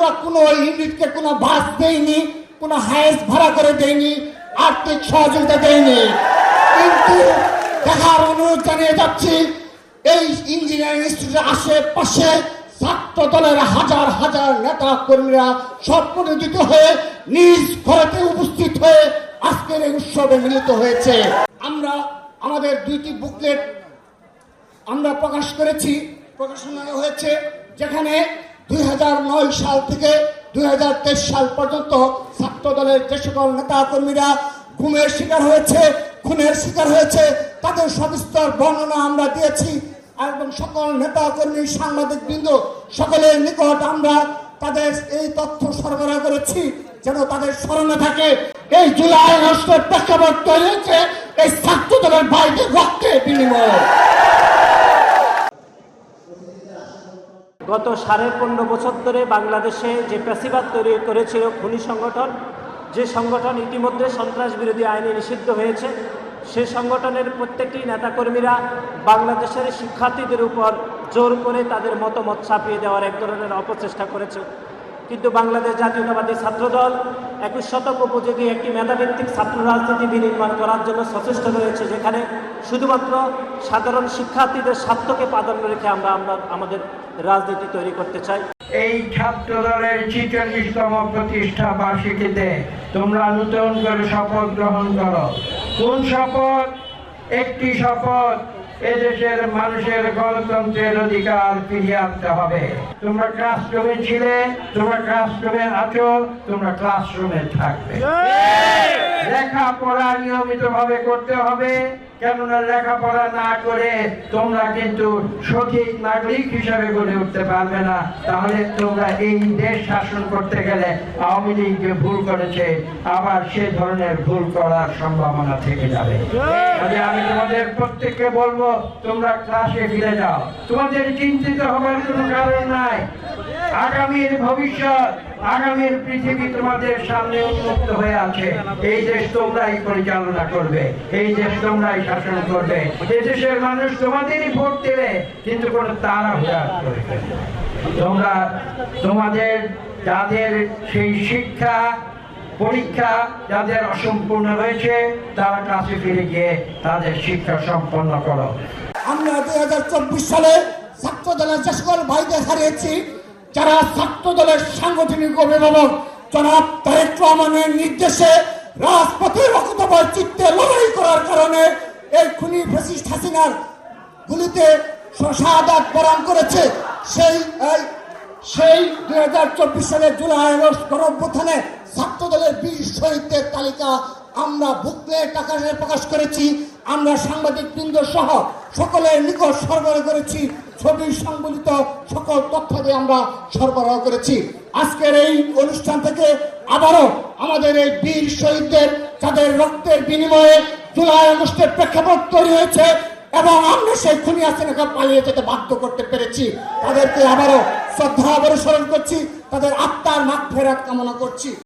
আমরা কোনো ইউনিটকে কোনো বাস দেইনি, কোনো হায়েস ভাড়া করে দেইনি, আর্থিক সহযোগিতা দেইনি। কিন্তু দেখার অনুরোধ জানিয়ে যাচ্ছি, এই ইঞ্জিনিয়ারিং ইনস্টিটিউটের আশেপাশে ছাত্র দলের হাজার হাজার নেতা কর্মীরা সম্পন্নিত হয়ে নিজ ঘরেতে উপস্থিত হয়ে আজকের এই উৎসবে মিলিত হয়েছে। আমরা, আমাদের দুইটি বুকলেট আমরা প্রকাশ করেছি প্রকাশনা হয়েছে, যেখানে দুই হাজার নয় সাল থেকে দুই সাল পর্যন্ত ছাত্র দলের যে সকল নেতা কর্মীরা ঘুমের শিকার হয়েছে, খুনের শিকার হয়েছে, তাদের সবিস্তর বর্ণনা আমরা দিয়েছি। এবং সকল নেতা কর্মী সাংবাদিক বৃন্দ সকলের নিকট আমরা তাদের এই তথ্য সরবরাহ করেছি যেন তাদের স্মরণে থাকে। এই জুলাই আগস্টের প্রেক্ষাপট তৈরি হয়েছে, এই ছাত্র দলের বাইরে রক্তের বিনিময়। গত সাড়ে পনেরো বছর ধরে বাংলাদেশে যে প্যাসিবাদ তৈরি করেছিল খুনি সংগঠন, যে সংগঠন ইতিমধ্যে সন্ত্রাস বিরোধী আইনে নিষিদ্ধ হয়েছে, সে সংগঠনের প্রত্যেকটি নেতাকর্মীরা বাংলাদেশের শিক্ষার্থীদের উপর জোর করে তাদের মতামত ছাপিয়ে দেওয়ার এক ধরনের অপচেষ্টা করেছে। কিন্তু বাংলাদেশ জাতীয়তাবাদী ছাত্রদল একুশ শতক উপযোগী একটি মেধাভিত্তিক ছাত্র রাজনীতি বিনির্মাণ করার জন্য সচেষ্ট রয়েছে, যেখানে শুধুমাত্র সাধারণ শিক্ষার্থীদের স্বার্থকে প্রাধান্য রেখে আমরা আমরা আমাদের রাজনীতি তৈরি করতে চাই। এই ছাত্র দলের ছিচল্লিশতম প্রতিষ্ঠা বার্ষিকীতে তোমরা নতুন করে শপথ গ্রহণ করো। কোন শপথ? একটি শপথ। এদেশের মানুষের গণতন্ত্রের অধিকার ফিরিয়ে আনতে হবে। তোমরা ক্লাসরুমে ছিলে তোমরা ক্লাসরুমে আছো তোমরা ক্লাসরুমে থাকবে। লেখাপড়া নিয়মিত ভাবে করতে হবে। কেননা লেখাপড়া না করে তোমরা কিন্তু সঠিক নাগরিক হিসাবে গড়ে উঠতে পারবে না। তাহলে তোমরা এই দেশ শাসন করতে গেলে আওয়ামী লীগ যে ভুল করেছে, আবার সে ধরনের ভুল করার সম্ভাবনা থেকে যাবে। আমি তোমাদের প্রত্যেককে বলব, তোমরা ক্লাসে ফিরে যাও। তোমাদের চিন্তিত হবার কোনো কারণ নাই। আগামীর ভবিষ্যৎ আগামীর পৃথিবী তোমাদের সামনে উন্মুক্ত হয়ে আছে। এই দেশ তোমরাই পরিচালনা করবে। এই দেশ তোমরাই শাসন করবে। এই দেশের মানুষ তোমাদেরই ভোট দেবে, কিন্তু কোনো তারা করবে। তোমরা তোমাদের, যাদের সেই শিক্ষা, পরীক্ষা যাদের অসম্পূর্ণ রয়েছে, তারা কাছে ফিরে গিয়ে তাদের শিক্ষা সম্পন্ন করো। আমরা দুই হাজার চব্বিশ সালে ছাত্র দলের যে সকল ভাইদের হারিয়েছি। যারা ছাত্র দলের সাংগঠনিক অভিভাবক, জনাব তারেক রহমানের নির্দেশে রাজপথে রক্তবয় চিত্তে লড়াই করার কারণে এই খুনি ফেসিস্ট হাসিনার গুলিতে শাহাদাত বরণ করেছে। সেই সেই দুই হাজার চব্বিশ সালের জুলাই আগস্ট গণঅভ্যুত্থানে ছাত্র দলের বীর শহীদদের তালিকা আমরা বুকলেট আকারে প্রকাশ করেছি, আমরা সাংবাদিক বৃন্দ সহ সকলের নিকট সরবরাহ করেছি, ছবি সংবলিত সকল তথ্য দিয়ে আমরা সরবরাহ করেছি। আজকের এই অনুষ্ঠান থেকে আবারও আমাদের এই বীর শহীদদের তাদের রক্তের বিনিময়ে জুলাই আগস্টের প্রেক্ষাপট তৈরি হয়েছে এবং আমরা সেই খুনি হাসিনাকে পালিয়ে যেতে বাধ্য করতে পেরেছি, তাদেরকে আবারও শ্রদ্ধা আবারও করছি, তাদের আত্মার মাঠ ফেরাত কামনা করছি।